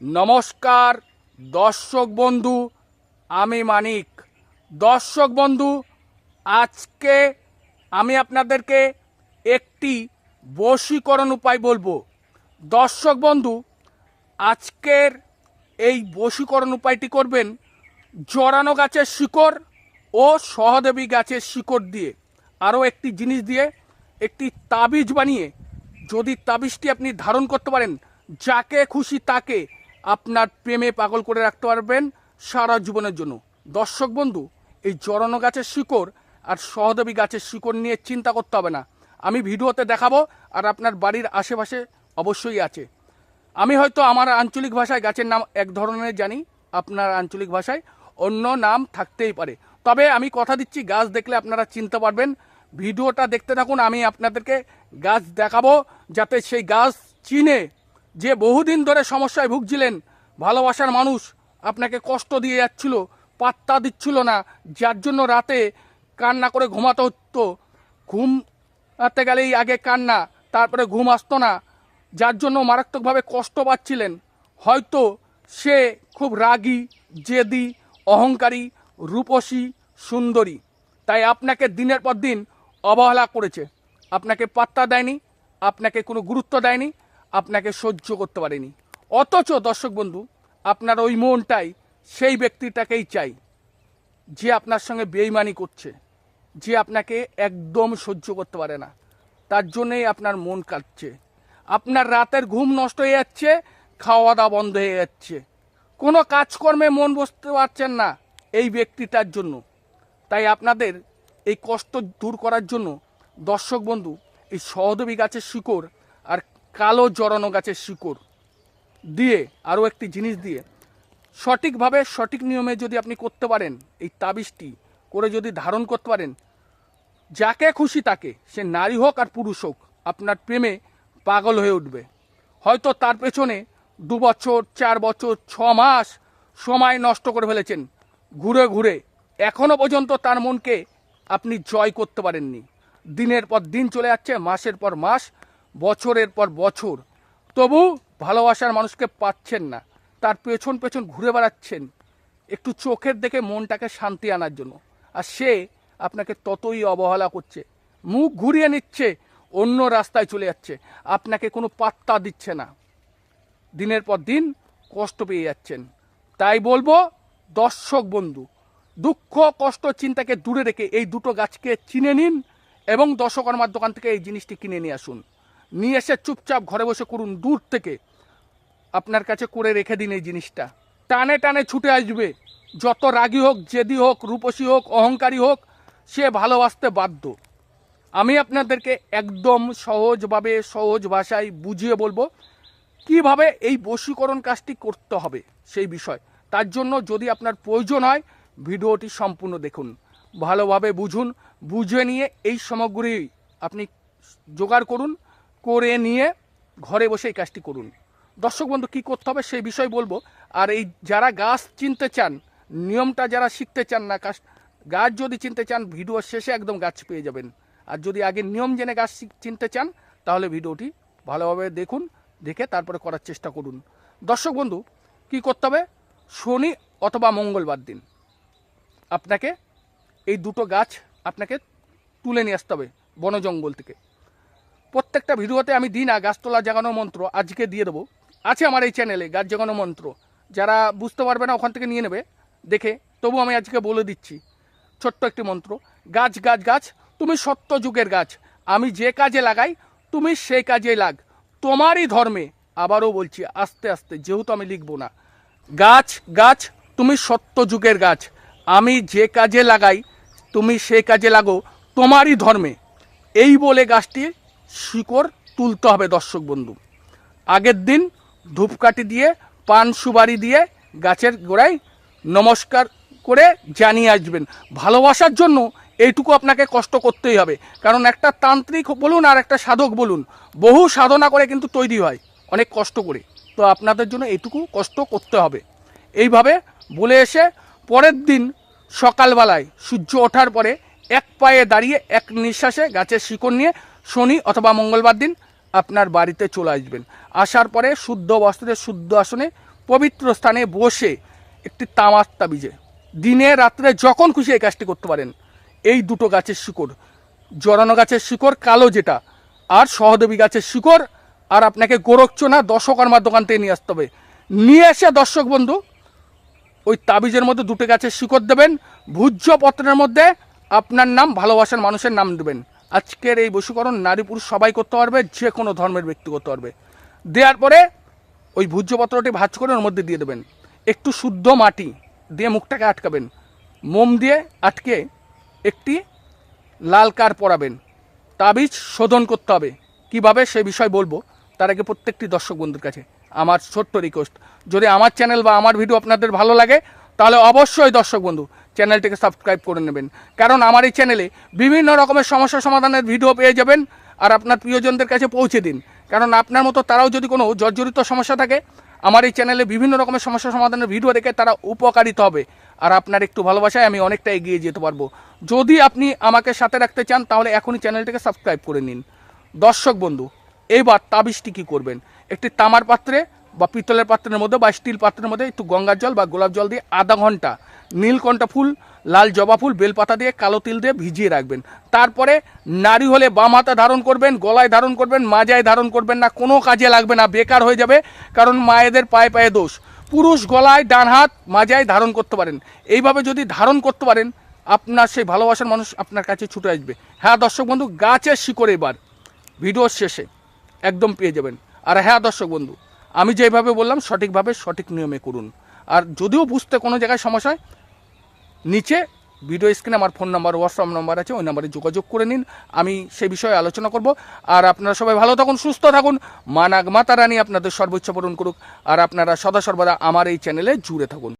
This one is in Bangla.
নমস্কার, দর্শক বন্ধু, আমি মানিক। দর্শক বন্ধু, আজকে আমি আপনাদেরকে একটি বশীকরণ উপায় বলব। দর্শক বন্ধু, আজকের এই বশীকরণ উপায়টি করবেন জড়ানো গাছের শিকড় ও সহদেবী গাছের শিকড় দিয়ে। আরও একটি জিনিস দিয়ে একটি তাবিজ বানিয়ে যদি তাবিজটি আপনি ধারণ করতে পারেন, যাকে খুশি তাকে আপনার প্রেমে পাগল করে রাখতে পারবেন সারা জীবনের জন্য। দর্শক বন্ধু, এই জড়ানো গাছের শিকড় আর সহদেবী গাছের শিকড় নিয়ে চিন্তা করতে হবে না। আমি ভিডিওতে দেখাবো আর আপনার বাড়ির আশেপাশে অবশ্যই আছে। আমি হয়তো আমার আঞ্চলিক ভাষায় গাছের নাম এক ধরনের জানি, আপনার আঞ্চলিক ভাষায় অন্য নাম থাকতেই পারে। তবে আমি কথা দিচ্ছি, গাছ দেখলে আপনারা চিনতে পারবেন। ভিডিওটা দেখতে থাকুন, আমি আপনাদেরকে গাছ দেখাবো যাতে সেই গাছ চিনে। যে বহুদিন ধরে সমস্যায় ভুগছিলেন, ভালোবাসার মানুষ আপনাকে কষ্ট দিয়ে যাচ্ছিল, পাত্তা দিচ্ছিল না, যার জন্য রাতে কান্না করে ঘুমাতে হতো। ঘুম আতে গেলেই আগে কান্না, তারপরে ঘুম আসতো না, যার জন্য মারাত্মকভাবে কষ্ট পাচ্ছিলেন। হয়তো সে খুব রাগী, জেদি, অহংকারী, রূপসী, সুন্দরী। তাই আপনাকে দিনের পর দিন অবহেলা করেছে। আপনাকে পাত্তা দেয়নি, আপনাকে কোনো গুরুত্ব দেয়নি আপনাকে সহ্য করতে পারেনি। অথচ দর্শক বন্ধু, আপনার ওই মনটাই সেই ব্যক্তিটাকেই চাই, যে আপনার সঙ্গে বেইমানি করছে, যে আপনাকে একদম সহ্য করতে পারে না। তার জন্যই আপনার মন কাটছে আপনার রাতের ঘুম নষ্ট হয়ে যাচ্ছে খাওয়া দাওয়া বন্ধ হয়ে যাচ্ছে। কোনো কাজকর্মে মন বসতে পারছেন না এই ব্যক্তিটার জন্য। তাই আপনাদের এই কষ্ট দূর করার জন্য দর্শক বন্ধু, এই সহদেবী গাছের শিকড় কালো জড়ানো গাছের শিকড় দিয়ে, আরও একটি জিনিস দিয়ে, সঠিকভাবে সঠিক নিয়মে যদি আপনি করতে পারেন, এই তাবিজটি করে যদি ধারণ করতে পারেন, যাকে খুশি তাকে, সে নারী হোক আর পুরুষ হোক, আপনার প্রেমে পাগল হয়ে উঠবে। হয়তো তার পেছনে দু বছর, চার বছর, ছ মাস সময় নষ্ট করে ফেলেছেন, ঘুরে ঘুরে। এখনও পর্যন্ত তার মনকে আপনি জয় করতে পারেননি। দিনের পর দিন চলে যাচ্ছে, মাসের পর মাস বছরের পর বছর। তবু ভালোবাসার মানুষকে পাচ্ছেন না। তার পেছন পেছন ঘুরে বেড়াচ্ছেন। একটু চোখের দেখে মনটাকে শান্তি আনার জন্য। আর সে আপনাকে ততই অবহেলা করছে। মুখ ঘুরিয়ে নিচ্ছে, অন্য রাস্তায় চলে যাচ্ছে। আপনাকে কোনো পাত্তা দিচ্ছে না। দিনের পর দিন কষ্ট পেয়ে যাচ্ছেন। তাই বলব, দর্শক বন্ধু, দুঃখ, কষ্ট, চিন্তাকে দূরে রেখে এই দুটো গাছকে চিনে নিন এবং দর্শকর্মার দোকান থেকে এই জিনিসটি কিনে নিয়ে আসুন। নিয়ে এসে চুপচাপ ঘরে বসে করুন, দূর থেকে। আপনার কাছে করে রেখে দিন এই জিনিসটা। টানে টানে ছুটে আসবে। যত রাগী হোক, জেদি হোক, রূপসী হোক, অহংকারী হোক, সে ভালোবাসতে বাধ্য। আমি আপনাদেরকে একদম সহজভাবে, সহজ ভাষায় বুঝিয়ে বলব, কীভাবে এই বশীকরণ কাজটি করতে হবে সেই বিষয়। তার জন্য যদি আপনার প্রয়োজন হয়, ভিডিওটি সম্পূর্ণ দেখুন। ভালোভাবে বুঝুন, বুঝে নিয়ে এই সামগ্রী আপনি জোগাড় করুন। করে নিয়ে ঘরে বসে এই কাজটি করুন। দর্শক বন্ধু, কী করতে হবে সেই বিষয় বলব। আর এই যারা গাছ চিনতে চান, নিয়মটা যারা শিখতে চান না, কাজ গাছ যদি চিনতে চান, ভিডিও শেষে একদম গাছ পেয়ে যাবেন। আর যদি আগে নিয়ম জেনে গাছ চিনতে চান, তাহলে ভিডিওটি ভালোভাবে দেখুন, দেখে তারপরে করার চেষ্টা করুন। দর্শক বন্ধু, কী করতে হবে? শনি অথবা মঙ্গলবার দিন আপনাকে এই দুটো গাছ আপনাকে তুলে নিয়ে আসতে হবে বন জঙ্গল থেকে। প্রত্যেকটা ভিডিওতে আমি দিই না গাছতলা জাগানো মন্ত্র আজকে দিয়ে দেবো। আছে আমার এই চ্যানেলে গাছ জাগানো মন্ত্র। যারা বুঝতে পারবে না, ওখান থেকে নিয়ে নেবে, দেখে। তবু আমি আজকে বলে দিচ্ছি, ছোট্ট একটি মন্ত্র। গাছ গাছ গাছ, তুমি সত্য যুগের গাছ। আমি যে কাজে লাগাই, তুমি সেই কাজে লাগ। তোমারই ধর্মে, আবারও বলছি, আস্তে আস্তে, যেহেতু আমি লিখব না। গাছ গাছ, তুমি সত্য যুগের গাছ। আমি যে কাজে লাগাই, তুমি সে কাজে লাগো। তোমারই ধর্মে। এই বলে গাছটি শিকড় তুলতে হবে দর্শক বন্ধু। আগের দিন ধূপকাঠি দিয়ে, পান সুবারি দিয়ে গাছের গোড়ায় নমস্কার করে জানিয়ে আসবেন। ভালোবাসার জন্য এইটুকু আপনাকে কষ্ট করতেই হবে। কারণ একটা তান্ত্রিক বলুন আর একটা সাধক বলুন, বহু সাধনা করে কিন্তু তৈরি হয়, অনেক কষ্ট করে। তো আপনাদের জন্য এইটুকু কষ্ট করতে হবে। এইভাবে বলে এসে পরের দিন সকালবেলায় সূর্য ওঠার পরে এক পায়ে দাঁড়িয়ে এক নিঃশ্বাসে গাছের শিকড় নিয়ে শনি অথবা মঙ্গলবার দিন আপনার বাড়িতে চলে আসবেন। আসার পরে শুদ্ধ বস্ত্রে শুদ্ধ আসনে, পবিত্র স্থানে বসে একটি তামার তাবিজে দিনে রাত্রে যখন খুশি এই কাজটি করতে পারেন। এই দুটো গাছের শিকড়, জড়ানো গাছের শিকড়, কালো যেটা, আর সহদেবী গাছের শিকড়, আর আপনাকে গোরক্ষণা দশকর্মার দোকান থেকে নিয়ে আসতে হবে। নিয়ে এসে দর্শক বন্ধু, ওই তাবিজের মধ্যে দুটো গাছের শিকড় দেবেন ভূজ্য পত্রের মধ্যে আপনার নাম, ভালোবাসার মানুষের নাম দেবেন। আজকের এই বশীকরণ নারী পুরুষ সবাই করতে পারবে, যে কোনো ধর্মের ব্যক্তি করতে পারবে। দেওয়ার পরে ওই ভূজ্যপত্রটি ভাজ করে ওর মধ্যে দিয়ে দেবেন। একটু শুদ্ধ মাটি দিয়ে মুখটাকে আটকাবেন। মোম দিয়ে আটকে একটি লাল কার পরাবেন। তাবিজ শোধন করতে হবে। কীভাবে সে বিষয় বলব? তার আগে প্রত্যেকটি দর্শক বন্ধুর কাছে আমার ছোট্ট রিকোয়েস্ট যদি আমার চ্যানেল বা আমার ভিডিও আপনাদের ভালো লাগে, তাহলে অবশ্যই দর্শক বন্ধু চ্যানেলটিকে সাবস্ক্রাইব করে নেবেন। কারণ আমার এই চ্যানেলে বিভিন্ন রকমের সমস্যা সমাধানের ভিডিও পেয়ে যাবেন আর আপনার প্রিয়জনদের কাছে পৌঁছে দিন। কারণ আপনার মতো তারাও যদি কোনো জর্জরিত সমস্যা থাকে, আমার এই চ্যানেলে বিভিন্ন রকমের সমস্যা সমাধানের ভিডিও দেখে তারা উপকারিত হবে। আর আপনার একটু ভালোবাসায় আমি অনেকটা এগিয়ে যেতে পারব। যদি আপনি আমাকে সাথে রাখতে চান, তাহলে এখনই চ্যানেলটিকে সাবস্ক্রাইব করে নিন। দর্শক বন্ধু এইবার তাবিজটি কী করবেন? একটি তামার পাত্রে বা পিতলের পাত্রের মধ্যে বা স্টিল পাত্রের মধ্যে একটু গঙ্গার জল বা গোলাপ জল দিয়ে আধা ঘণ্টা নীলকণ্ঠা ফুল, লাল জবা ফুল, বেলপাতা দিয়ে কালো তিল দিয়ে ভিজিয়ে রাখবেন। তারপরে নারী হলে বাম হাতে ধারণ করবেন, গলায় ধারণ করবেন, মাজায় ধারণ করবেন না, কোনো কাজে লাগবে না, বেকার হয়ে যাবে, কারণ মায়েদের পায়ে পায়ে দোষ। পুরুষ গলায় ডান হাত, মাজায় ধারণ করতে পারেন। এইভাবে যদি ধারণ করতে পারেন, আপনার সেই ভালোবাসার মানুষ আপনার কাছে ছুটে আসবে। হ্যাঁ দর্শক বন্ধু, গাছের শিকড় এবার। ভিডিওর শেষে একদম পেয়ে যাবেন। আর হ্যাঁ দর্শক বন্ধু, আমি যেভাবে বললাম, সঠিকভাবে সঠিক নিয়মে করুন। আর যদিও বুঝতে কোনো জায়গায় সমস্যা হয় নিচে ভিডিও স্ক্রিনে আমার ফোন নাম্বার হোয়াটসঅ্যাপ নাম্বার আছে, ওই নাম্বারে যোগাযোগ করে নিন। আমি সেই বিষয়ে আলোচনা করব। আর আপনারা সবাই ভালো থাকুন, সুস্থ থাকুন। মা নাগ মাতা রানী আপনাদের সর্বোচ্চ পূরণ করুক। আর আপনারা সদা সর্বদা আমার এই চ্যানেলে জুড়ে থাকুন।